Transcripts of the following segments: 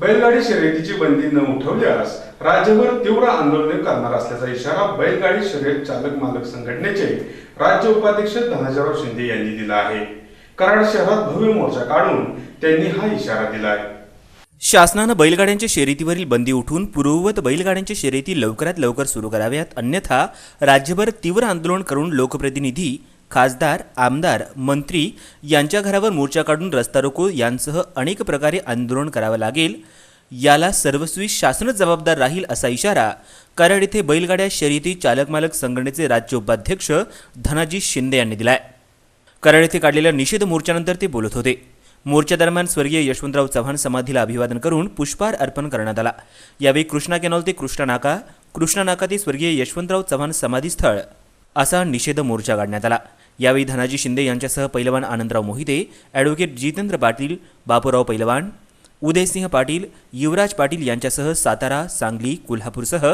बैलगाडी शर्यतीची बंदी न उठवल्यास राज्यभर तीव्र आंदोलन करणार असल्याचा इशारा बैलगाडी शर्यत चालक मालक संघटनेचे राज्य उपाध्यक्ष धनाजीराव शिंदे यांनी दिला आहे. कराड शहरात भव्य मोर्चा काढून त्यांनी हा इशारा दिला आहे शासनानं बैलगाड्यांच्या शर्यतीवरील बंदी उठून पूर्ववत बैलगाड्यांच्या शर्यती लवकरात लवकर सुरू कराव्यात अन्यथा राज्यभर तीव्र आंदोलन करून लोकप्रतिनिधी खासदार आमदार मंत्री यांच्या घरावर मोर्चा काढून रस्ता रोको यांसह अनेक प्रकारे आंदोलन करावं लागेल. याला सर्वस्वी शासनच जबाबदार राहील असा इशारा कराड येथे बैलगाड्या शर्यती चालक मालक संघटनेचे राज्य उपाध्यक्ष धनाजी शिंदे यांनी दिलाय. कराड येथे काढलेल्या निषेध मोर्चानंतर ते बोलत होते. मोर्चादरम्यान स्वर्गीय यशवंतराव चव्हाण समाधीला अभिवादन करून पुष्पहार अर्पण करण्यात आला. यावेळी कृष्णा कॅनॉल ते कृष्णा नाका कृष्णा नाका ते स्वर्गीय यशवंतराव चव्हाण समाधीस्थळ असा निषेध मोर्चा काढण्यात आला. यावेळी धनाजी शिंदे यांच्यासह पैलवान आनंदराव मोहिते ॲडव्होकेट जितेंद्र पाटील बापूराव पैलवान उदयसिंह पाटील युवराज पाटील यांच्यासह सातारा सांगली कोल्हापूरसह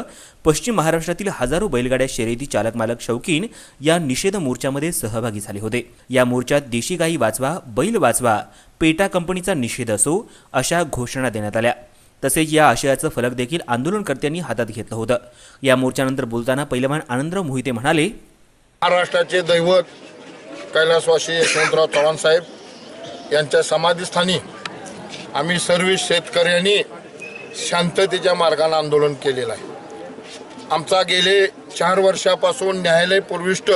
पश्चिम महाराष्ट्रातील हजारो बैलगाड्या शर्यती चालक मालक शौकीन या निषेध मोर्चामध्ये सहभागी झाले होते. या मोर्चात देशी गाई वाचवा बैल वाचवा पेटा कंपनीचा निषेध असो अशा घोषणा देण्यात आल्या. तसेच या आशयाचं फलक देखील आंदोलनकर्त्यांनी हातात घेतलं होतं. या मोर्चानंतर बोलताना पैलवान आनंदराव मोहिते म्हणाले महाराष्ट्राचे दैवत कैलासवासी यशवंतराव चव्हाण साहेब यांच्या समाधीस्थानी आम्ही सर्व शेतकऱ्यांनी शांततेच्या मार्गाने आंदोलन केलेलं आहे. आमचा गेले चार वर्षापासून न्यायालय पूर्विष्ट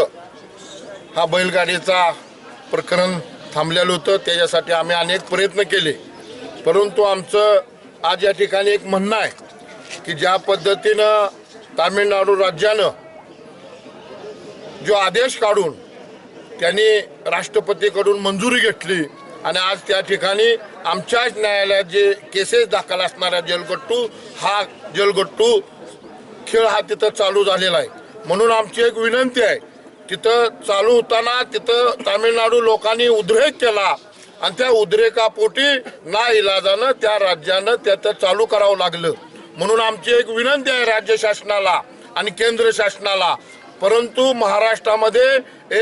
हा बैलगाडीचा प्रकरण थांबलेलं होतं. त्याच्यासाठी आम्ही अनेक प्रयत्न केले. परंतु आमचं आज या ठिकाणी एक म्हणणं आहे की ज्या पद्धतीनं तामिळनाडू राज्यानं जो आदेश काढून त्यांनी राष्ट्रपतीकडून मंजुरी घेतली. आणि आज त्या ठिकाणी आमच्याच न्यायालयात जे केसेस दाखल असणाऱ्या जलगट्टू हा जलगट्टू खेळ हा तिथं चालू झालेला आहे. म्हणून आमची एक विनंती आहे तिथं चालू होताना तिथं तामिळनाडू लोकांनी उद्रेक केला. आणि त्या उद्रेकापोटी ना इलाजानं त्या राज्यानं त्याचं चालू करावं लागलं. म्हणून आमची एक विनंती आहे राज्य शासनाला आणि केंद्र शासनाला. परंतु महाराष्ट्रामध्ये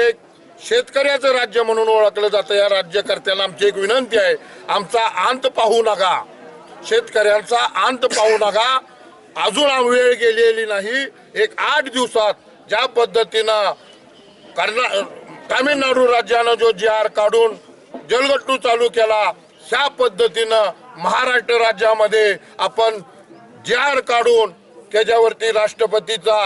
एक शेतकऱ्याचं राज्य म्हणून ओळखलं जातं. या राज्यकर्त्यांना आमची एक विनंती आहे. आमचा अंत पाहू नका. शेतकऱ्यांचा अंत पाहू नका. अजून वेळ गेलेली नाही. एक आठ दिवसात ज्या पद्धतीनं कर्ना तामिळनाडू राज्यानं जो जी आर काढून जलगट्टू चालू केला ह्या पद्धतीनं महाराष्ट्र राज्यामध्ये आपण जी आर काढून त्याच्यावरती राष्ट्रपतीचा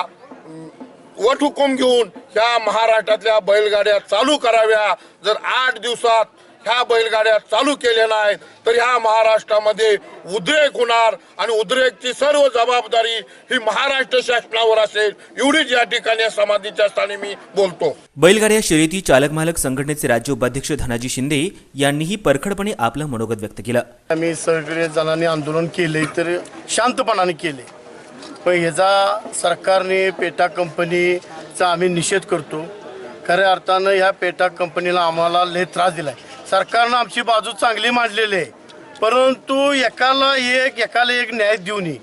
वट हुकूम घेऊन ह्या महाराष्ट्रातल्या बैलगाड्या चालू कराव्या. जर आठ दिवसात ह्या बैलगाड्या चालू केल्या नाहीत तर ह्या महाराष्ट्रामध्ये उद्रेक होणार आणि उद्रेकची सर्व जबाबदारी ही महाराष्ट्र शासनावर असेल. एवढीच या ठिकाणी समाधीच्या स्थानी मी बोलतो. बैलगाड्या शर्यती चालक मालक संघटनेचे राज्य उपाध्यक्ष धनाजी शिंदे यांनीही परखडपणे आपलं मनोगत व्यक्त केलं. आम्ही सगळे जणांनी आंदोलन केले तर शांतपणाने केले. पण ह्याचा सरकारने पेटा चा आम्ही निषेध करतो. खऱ्या अर्थानं ह्या पेटा कंपनीला आम्हाला लय त्रास दिलाय. सरकारनं आमची बाजू चांगली मांडलेली आहे. परंतु एकाला एक एकाला एक न्याय देऊ नये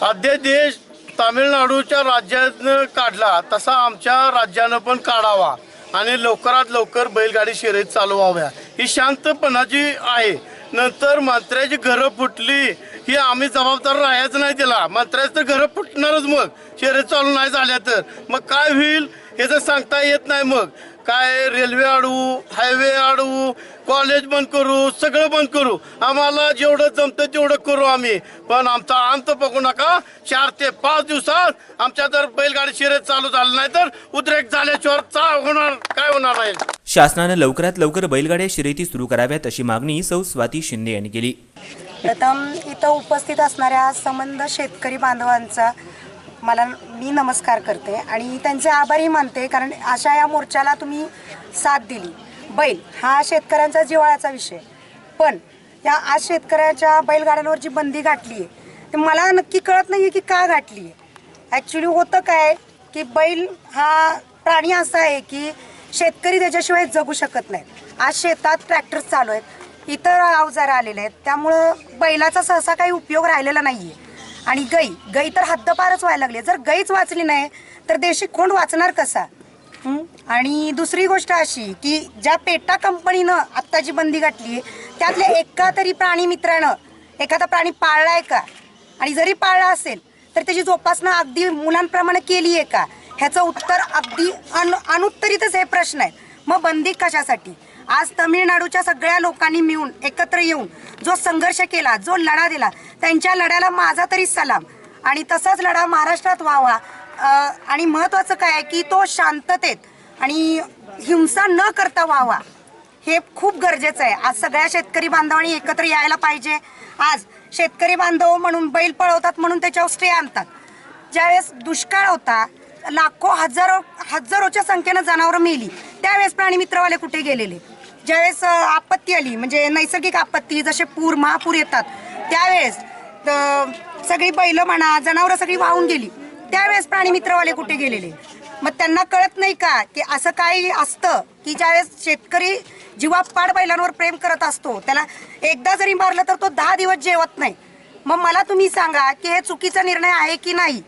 अध्यादेश तामिळनाडूच्या राज्यानं काढला तसा आमच्या राज्यानं पण काढावा. आणि लवकरात लवकर बैलगाडी शर्यत चालू व्हाव्या. ही शांतपणाची आहे. नंतर मंत्र्याची घरं फुटली. ही आम्ही जबाबदार राहायचं नाही त्याला मंत्र्याचं तर घरं फुटणारच मग. शर्यत चालू नाही झाल्या तर. मग काय होईल? हे तर सांगता येत नाही मग. काय रेल्वे अडवू हायवे अडवू कॉलेज बंद करू सगळं बंद करू. आम्हाला जेवढं जमतं तेवढं करू आम्ही. पण आमचा अंत बघू नका. चार ते पाच दिवसात आमच्या जर बैलगाडी शर्यत चालू झालं नाही तर उद्रेक झाल्याशिवाय चा होणार काय होणार नाही शासनानं लवकरात लवकर बैलगाड्या शर्यती सुरू कराव्यात अशी मागणी सौ स्वाती शिंदे यांनी केली. प्रथम इथं उपस्थित असणाऱ्या संबंध शेतकरी बांधवांचा मला मी नमस्कार करते आणि त्यांचे आभारही मानते कारण अशा या मोर्चाला तुम्ही साथ दिली. बैल हा शेतकऱ्यांचा जिव्हाळ्याचा विषय. पण या आज शेतकऱ्याच्या बैलगाड्यांवर जी बंदी घातली आहे ते मला नक्की कळत नाही आहे की का घातली आहे. ॲक्च्युली होतं काय की बैल हा प्राणी असा आहे की शेतकरी त्याच्याशिवाय जगू शकत नाहीत. आज शेतात ट्रॅक्टर चालू आहेत. इतर अवजार आलेले आहेत. त्यामुळं बैलाचा सहसा काही उपयोग राहिलेला नाही आहे आणि गाई गाई तर हद्दपारच व्हायला लागली आहे. जर गाईच वाचली नाही तर देशी खोंड वाचणार कसा? आणि दुसरी गोष्ट अशी की ज्या पेटा कंपनीनं आत्ता जी बंदी घातली आहे त्यातल्या एका तरी प्राणी मित्रानं एखादा प्राणी पाळलाय का? आणि जरी पाळला असेल तर त्याची जोपासना अगदी मुलांप्रमाणे केली आहे का? ह्याचं उत्तर अगदी अनु अनुत्तरितच हे प्रश्न आहेत. मग बंदी कशासाठी? आज तमिळनाडूच्या सगळ्या लोकांनी मिळून एकत्र येऊन जो संघर्ष केला जो लढा दिला त्यांच्या लढ्याला माझा तरी सलाम. आणि तसाच लढा महाराष्ट्रात व्हावा. आणि महत्त्वाचं काय आहे की तो शांततेत आणि हिंसा न करता व्हावा. हे खूप गरजेचं आहे. आज सगळ्या शेतकरी बांधवांनी एकत्र यायला पाहिजे. आज शेतकरी बांधव म्हणून बैल पळवतात म्हणून त्याच्यावर स्टे आणतात. ज्यावेळेस दुष्काळ होता लाखो हजारो हजारोच्या संख्येनं जनावरं मेली. त्यावेळेस प्राणी मित्रवाले कुठे गेलेले? ज्यावेळेस आपत्ती आली म्हणजे नैसर्गिक आपत्ती जसे पूर महापूर येतात त्यावेळेस सगळी बैल म्हणा जनावरं सगळी वाहून गेली. त्यावेळेस प्राणी मित्रवाले कुठे गेलेले? मग त्यांना कळत नाही का की असं काही असतं की ज्यावेळेस शेतकरी जीवापाड बैलांवर प्रेम करत असतो त्याला एकदा जरी मारलं तर तो दहा दिवस जेवत नाही. मग मला तुम्ही सांगा की हे चुकीचा निर्णय आहे की नाही?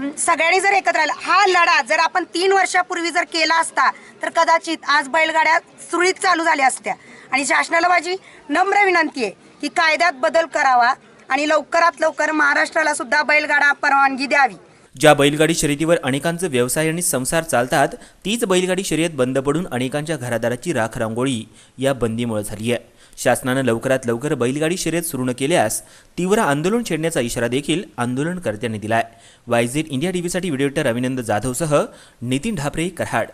सगळ्यांनी जर एकत्र आलं हा लढा जर आपण तीन वर्षापूर्वी जर केला असता तर कदाचित आज बैलगाड्या सुरळीत चालू झाल्या असत्या. आणि शासनाला माझी नम्र विनंती आहे की कायद्यात बदल करावा आणि लवकरात लवकर महाराष्ट्राला सुद्धा बैलगाडा परवानगी द्यावी. ज्या बैलगाडी शर्यतीवर अनेकांचे व्यवसाय आणि संसार चालतात तीच बैलगाडी शर्यत बंद पडून अनेकांच्या घरादाराची राख रांगोळी या बंदीमुळे झाली आहे. शासनानं लवकरात लवकर बैलगाडी शर्यत सुरू न केल्यास तीव्र आंदोलन छेडण्याचा इशारा देखील आंदोलनकर्त्यांनी दिलाय. वायझेड इंडिया टीव्हीसाठी व्हिडिओ एडिटर रविनंद जाधवसह नितीन ढापरे कराड.